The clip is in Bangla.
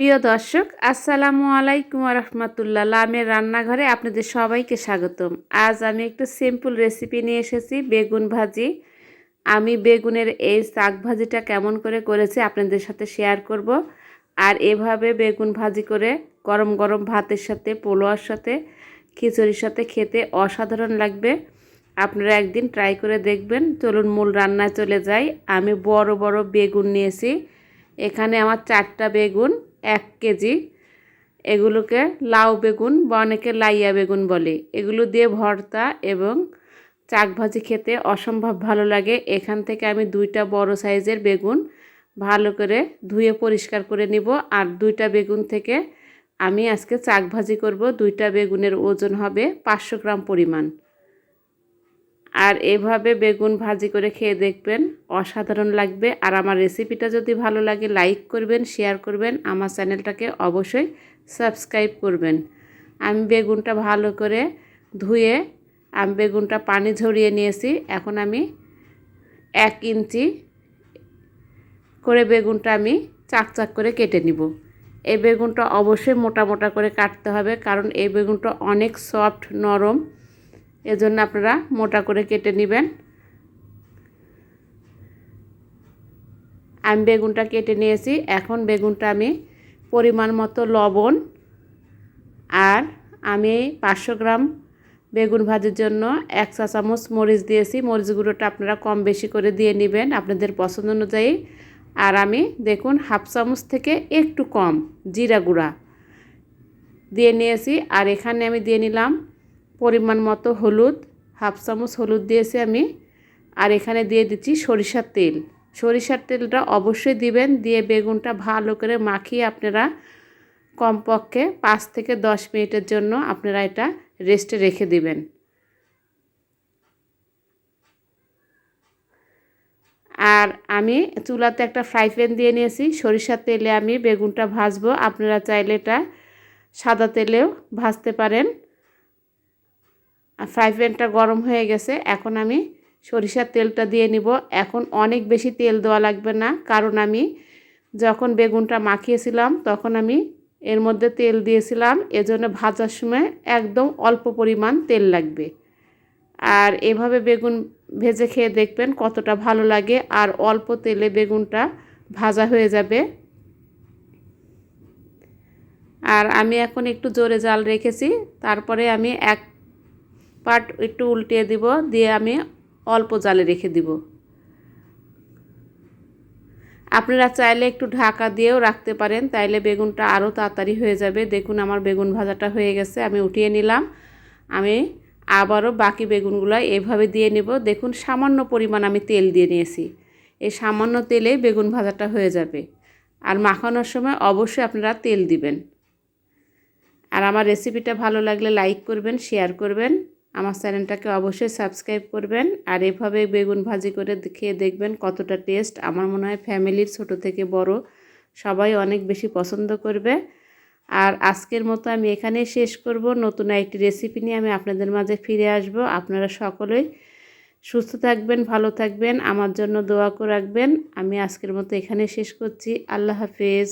প্রিয় দর্শক, আসসালামু আলাইকুম রহমতুল্লাহ। লামের রান্নাঘরে আপনাদের সবাইকে স্বাগতম। আজ আমি একটু সিম্পল রেসিপি নিয়ে এসেছি, বেগুন ভাজি। আমি বেগুনের এই শাক ভাজিটা কেমন করে করেছি আপনাদের সাথে শেয়ার করব। আর এভাবে বেগুন ভাজি করে গরম গরম ভাতের সাথে পোলোয়ার সাথে, খিচুড়ির সাথে খেতে অসাধারণ লাগবে। আপনারা একদিন ট্রাই করে দেখবেন। চলুন মূল রান্নায় চলে যাই। আমি বড় বড় বেগুন নিয়েছি। এখানে আমার চারটা বেগুন। এক কেজি। এগুলোকে লাউ বেগুন বা অনেকে লাইয়া বেগুন বলে। এগুলো দিয়ে ভর্তা এবং চাক ভাজি খেতে অসম্ভব ভালো লাগে। এখান থেকে আমি দুইটা বড় সাইজের বেগুন ভালো করে ধুয়ে পরিষ্কার করে নিব। আর দুইটা বেগুন থেকে আমি আজকে চাক ভাজি করব। দুইটা বেগুনের ওজন হবে পাঁচশো গ্রাম পরিমাণ। আর এভাবে বেগুন ভাজি করে খেয়ে দেখবেন অসাধারণ লাগবে। আর আমার রেসিপিটা যদি ভালো লাগে, লাইক করবেন, শেয়ার করবেন, আমার চ্যানেলটাকে অবশ্যই সাবস্ক্রাইব করবেন। আমি বেগুনটা ভালো করে ধুয়ে, আমি বেগুনটা পানি ঝরিয়ে নিয়েছি। এখন আমি এক ইঞ্চি করে বেগুনটা আমি চাক চাক করে কেটে নিব। এই বেগুনটা অবশ্যই মোটা মোটা করে কাটতে হবে, কারণ এই বেগুনটা অনেক সফট, নরম এজন্য আপনারা মোটা করে কেটে নেবেন। আমি বেগুনটা কেটে নিয়েছি। এখন বেগুনটা আমি পরিমাণ মতো লবণ আর আমি পাঁচশো গ্রাম বেগুন ভাজির জন্য এক চা চামচ মরিচ দিয়েছি। মরিচ গুঁড়োটা আপনারা কম বেশি করে দিয়ে নেবেন আপনাদের পছন্দ অনুযায়ী। আর আমি দেখুন হাফ চামচ থেকে একটু কম জিরা গুঁড়া দিয়ে নিয়েছি। আর এখানে আমি দিয়ে নিলাম পরিমাণ মতো হলুদ, হাফ চামচ হলুদ দিয়েছি আমি। আর এখানে দিয়ে দিচ্ছি সরিষার তেল। সরিষার তেলটা অবশ্যই দিবেন, দিয়ে বেগুনটা ভালো করে মাখিয়ে আপনারা কমপক্ষে পাঁচ থেকে দশ মিনিটের জন্য আপনারা এটা রেস্টে রেখে দিবেন। আর আমি চুলাতে একটা ফ্রাই প্যান দিয়ে নিয়েছি। সরিষার তেলে আমি বেগুনটা ভাজবো। আপনারা চাইলে এটা সাদা তেলেও ভাজতে পারেন। আর ফ্রাই প্যানটা গরম হয়ে গেছে, এখন আমি সরিষার তেলটা দিয়ে নিব। এখন অনেক বেশি তেল দেওয়া লাগবে না, কারণ আমি যখন বেগুনটা মাখিয়েছিলাম, তখন আমি এর মধ্যে তেল দিয়েছিলাম। এজন্য ভাজার সময় একদম অল্প পরিমাণ তেল লাগবে। আর এভাবে বেগুন ভেজে খেয়ে দেখবেন কতটা ভালো লাগে, আর অল্প তেলে বেগুনটা ভাজা হয়ে যাবে। আর আমি এখন একটু জোরে জাল রেখেছি, তারপরে আমি এক পাট একটু উল্টিয়ে দিব, দিয়ে আমি অল্প জালে রেখে দিব। আপনারা চাইলে একটু ঢাকা দিয়েও রাখতে পারেন, তাইলে বেগুনটা আরও তাড়াতাড়ি হয়ে যাবে। দেখুন আমার বেগুন ভাজাটা হয়ে গেছে, আমি উঠিয়ে নিলাম। আমি আবারও বাকি বেগুনগুলো এভাবে দিয়ে নেব। দেখুন সামান্য পরিমাণ আমি তেল দিয়ে নিয়েছি। এই সামান্য তেলে বেগুন ভাজাটা হয়ে যাবে। আর মাখানোর সময় অবশ্যই আপনারা তেল দিবেন। আর আমার রেসিপিটা ভালো লাগলে লাইক করবেন, শেয়ার করবেন। আমার চ্যানেলটাকে অবশ্যই সাবস্ক্রাইব করবেন আর এভাবে বেগুন ভাজি করে খেয়ে দেখবেন কতটা টেস্ট। আমার মনে হয় ফ্যামিলির ছোট থেকে বড় সবাই অনেক বেশি পছন্দ করবে। আর আজকের মতো আমি এখানেই শেষ করব। নতুন একটি রেসিপি নিয়ে আমি আপনাদের মাঝে ফিরে আসব। আপনারা সকলেই সুস্থ থাকবেন, ভালো থাকবেন, আমার জন্য দোয়া করে রাখবেন। আমি আজকের মতো এখানে শেষ করছি। আল্লাহ হাফেজ।